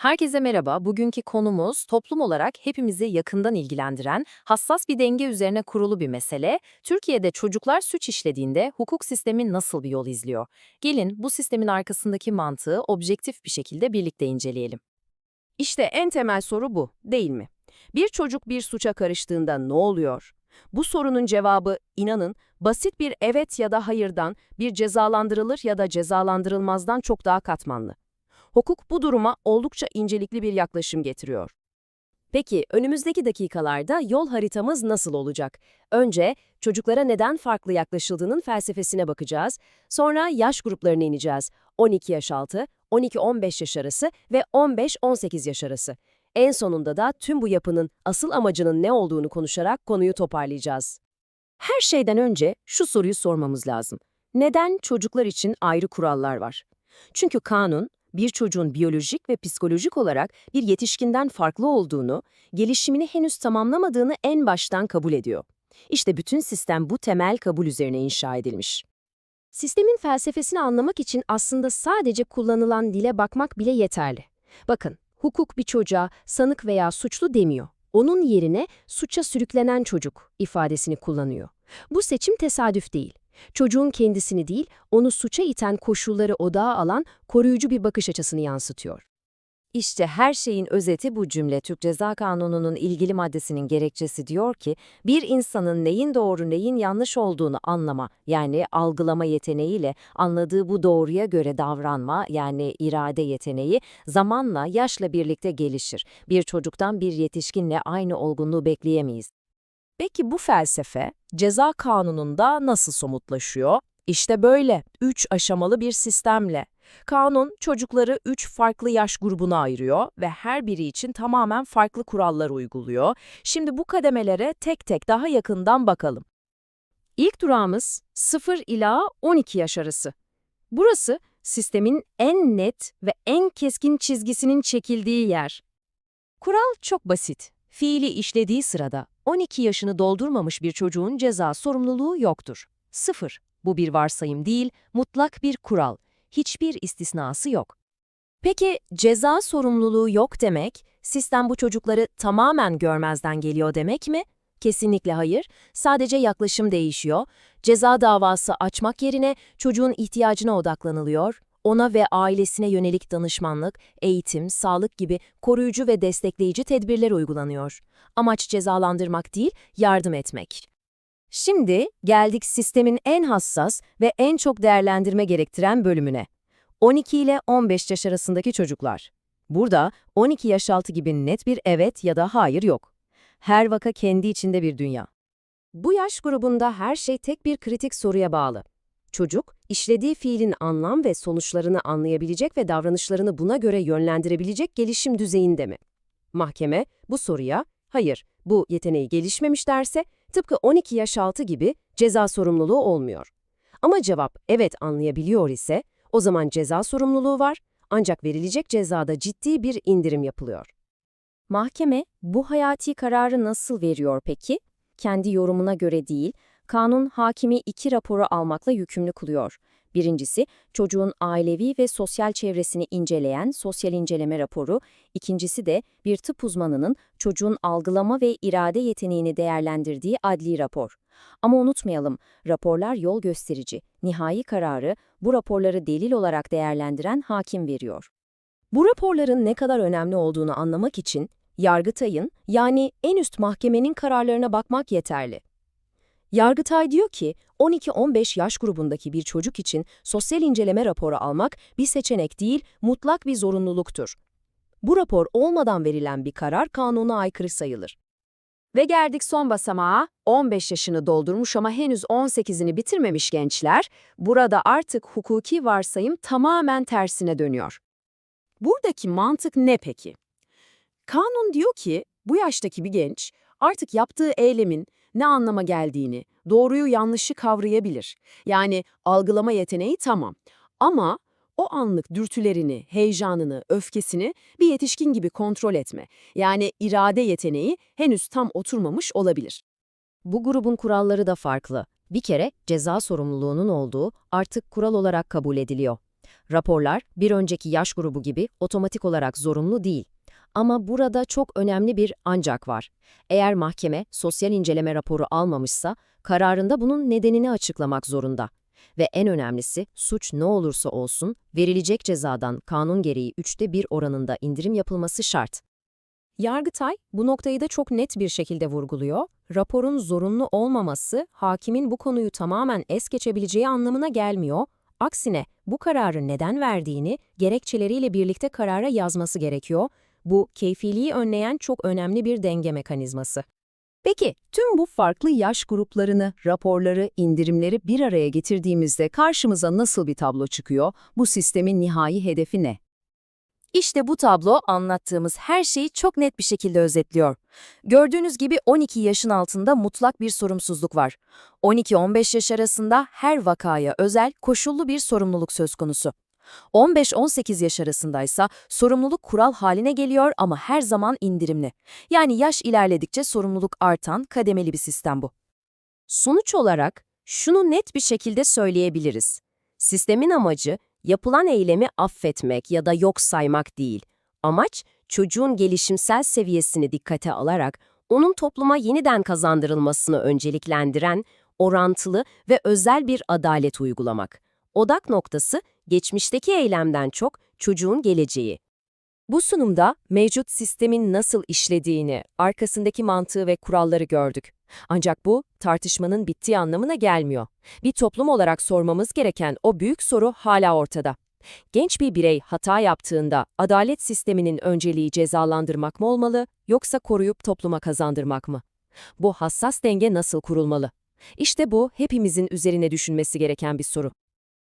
Herkese merhaba. Bugünkü konumuz toplum olarak hepimizi yakından ilgilendiren, hassas bir denge üzerine kurulu bir mesele. Türkiye'de çocuklar suç işlediğinde hukuk sistemi nasıl bir yol izliyor? Gelin bu sistemin arkasındaki mantığı objektif bir şekilde birlikte inceleyelim. İşte en temel soru bu, değil mi? Bir çocuk bir suça karıştığında ne oluyor? Bu sorunun cevabı, inanın, basit bir evet ya da hayırdan, bir cezalandırılır ya da cezalandırılmazdan çok daha katmanlı. Hukuk bu duruma oldukça incelikli bir yaklaşım getiriyor. Peki, önümüzdeki dakikalarda yol haritamız nasıl olacak? Önce çocuklara neden farklı yaklaşıldığının felsefesine bakacağız. Sonra yaş gruplarına ineceğiz. 12 yaş altı, 12-15 yaş arası ve 15-18 yaş arası. En sonunda da tüm bu yapının asıl amacının ne olduğunu konuşarak konuyu toparlayacağız. Her şeyden önce şu soruyu sormamız lazım. Neden çocuklar için ayrı kurallar var? Çünkü kanun, bir çocuğun biyolojik ve psikolojik olarak bir yetişkinden farklı olduğunu, gelişimini henüz tamamlamadığını en baştan kabul ediyor. İşte bütün sistem bu temel kabul üzerine inşa edilmiş. Sistemin felsefesini anlamak için aslında sadece kullanılan dile bakmak bile yeterli. Bakın, hukuk bir çocuğa sanık veya suçlu demiyor. Onun yerine suça sürüklenen çocuk ifadesini kullanıyor. Bu seçim tesadüf değil. Çocuğun kendisini değil, onu suça iten koşulları odağa alan koruyucu bir bakış açısını yansıtıyor. İşte her şeyin özeti bu cümle Türk Ceza Kanunu'nun ilgili maddesinin gerekçesi diyor ki, bir insanın neyin doğru neyin yanlış olduğunu anlama yani algılama yeteneğiyle anladığı bu doğruya göre davranma yani irade yeteneği zamanla yaşla birlikte gelişir. Bir çocuktan bir yetişkinle aynı olgunluğu bekleyemeyiz. Peki bu felsefe ceza kanununda nasıl somutlaşıyor? İşte böyle, üç aşamalı bir sistemle. Kanun çocukları üç farklı yaş grubuna ayırıyor ve her biri için tamamen farklı kurallar uyguluyor. Şimdi bu kademelere tek tek daha yakından bakalım. İlk durağımız 0 ila 12 yaş arası. Burası sistemin en net ve en keskin çizgisinin çekildiği yer. Kural çok basit. Fiili işlediği sırada 12 yaşını doldurmamış bir çocuğun ceza sorumluluğu yoktur. Sıfır. Bu bir varsayım değil, mutlak bir kural. Hiçbir istisnası yok. Peki ceza sorumluluğu yok demek, sistem bu çocukları tamamen görmezden geliyor demek mi? Kesinlikle hayır. Sadece yaklaşım değişiyor. Ceza davası açmak yerine çocuğun ihtiyacına odaklanılıyor. Ona ve ailesine yönelik danışmanlık, eğitim, sağlık gibi koruyucu ve destekleyici tedbirler uygulanıyor. Amaç cezalandırmak değil, yardım etmek. Şimdi geldik sistemin en hassas ve en çok değerlendirme gerektiren bölümüne. 12 ile 15 yaş arasındaki çocuklar. Burada 12 yaş altı gibi net bir evet ya da hayır yok. Her vaka kendi içinde bir dünya. Bu yaş grubunda her şey tek bir kritik soruya bağlı. Çocuk, işlediği fiilin anlam ve sonuçlarını anlayabilecek ve davranışlarını buna göre yönlendirebilecek gelişim düzeyinde mi? Mahkeme bu soruya, hayır, bu yeteneği gelişmemiş derse, tıpkı 12 yaş altı gibi ceza sorumluluğu olmuyor. Ama cevap evet anlayabiliyor ise, o zaman ceza sorumluluğu var, ancak verilecek cezada ciddi bir indirim yapılıyor. Mahkeme bu hayati kararı nasıl veriyor peki? Kendi yorumuna göre değil, kanun hakimi iki raporu almakla yükümlü kılıyor. Birincisi, çocuğun ailevi ve sosyal çevresini inceleyen sosyal inceleme raporu, ikincisi de bir tıp uzmanının çocuğun algılama ve irade yeteneğini değerlendirdiği adli rapor. Ama unutmayalım, raporlar yol gösterici. Nihai kararı bu raporları delil olarak değerlendiren hakim veriyor. Bu raporların ne kadar önemli olduğunu anlamak için Yargıtay'ın yani en üst mahkemenin kararlarına bakmak yeterli. Yargıtay diyor ki 12-15 yaş grubundaki bir çocuk için sosyal inceleme raporu almak bir seçenek değil, mutlak bir zorunluluktur. Bu rapor olmadan verilen bir karar kanuna aykırı sayılır. Ve geldik son basamağa, 15 yaşını doldurmuş ama henüz 18'ini bitirmemiş gençler, burada artık hukuki varsayım tamamen tersine dönüyor. Buradaki mantık ne peki? Kanun diyor ki bu yaştaki bir genç artık yaptığı eylemin ne anlama geldiğini, doğruyu yanlışı kavrayabilir. Yani algılama yeteneği tamam. Ama o anlık dürtülerini, heyecanını, öfkesini bir yetişkin gibi kontrol etme, yani irade yeteneği henüz tam oturmamış olabilir. Bu grubun kuralları da farklı. Bir kere ceza sorumluluğunun olduğu artık kural olarak kabul ediliyor. Raporlar bir önceki yaş grubu gibi otomatik olarak zorunlu değil. Ama burada çok önemli bir ancak var. Eğer mahkeme sosyal inceleme raporu almamışsa kararında bunun nedenini açıklamak zorunda. Ve en önemlisi suç ne olursa olsun verilecek cezadan kanun gereği üçte bir oranında indirim yapılması şart. Yargıtay bu noktayı da çok net bir şekilde vurguluyor. Raporun zorunlu olmaması hakimin bu konuyu tamamen es geçebileceği anlamına gelmiyor. Aksine bu kararı neden verdiğini gerekçeleriyle birlikte karara yazması gerekiyor. Bu keyfiliği önleyen çok önemli bir denge mekanizması. Peki, tüm bu farklı yaş gruplarını, raporları, indirimleri bir araya getirdiğimizde karşımıza nasıl bir tablo çıkıyor? Bu sistemin nihai hedefi ne? İşte bu tablo anlattığımız her şeyi çok net bir şekilde özetliyor. Gördüğünüz gibi 12 yaşın altında mutlak bir sorumsuzluk var. 12-15 yaş arasında her vakaya özel koşullu bir sorumluluk söz konusu. 15-18 yaş arasındaysa sorumluluk kural haline geliyor ama her zaman indirimli. Yani yaş ilerledikçe sorumluluk artan kademeli bir sistem bu. Sonuç olarak şunu net bir şekilde söyleyebiliriz. Sistemin amacı yapılan eylemi affetmek ya da yok saymak değil. Amaç çocuğun gelişimsel seviyesini dikkate alarak onun topluma yeniden kazandırılmasını önceliklendiren orantılı ve özel bir adalet uygulamak. Odak noktası geçmişteki eylemden çok çocuğun geleceği. Bu sunumda mevcut sistemin nasıl işlediğini, arkasındaki mantığı ve kuralları gördük. Ancak bu tartışmanın bittiği anlamına gelmiyor. Bir toplum olarak sormamız gereken o büyük soru hala ortada. Genç bir birey hata yaptığında adalet sisteminin önceliği cezalandırmak mı olmalı yoksa koruyup topluma kazandırmak mı? Bu hassas denge nasıl kurulmalı? İşte bu hepimizin üzerine düşünmesi gereken bir soru.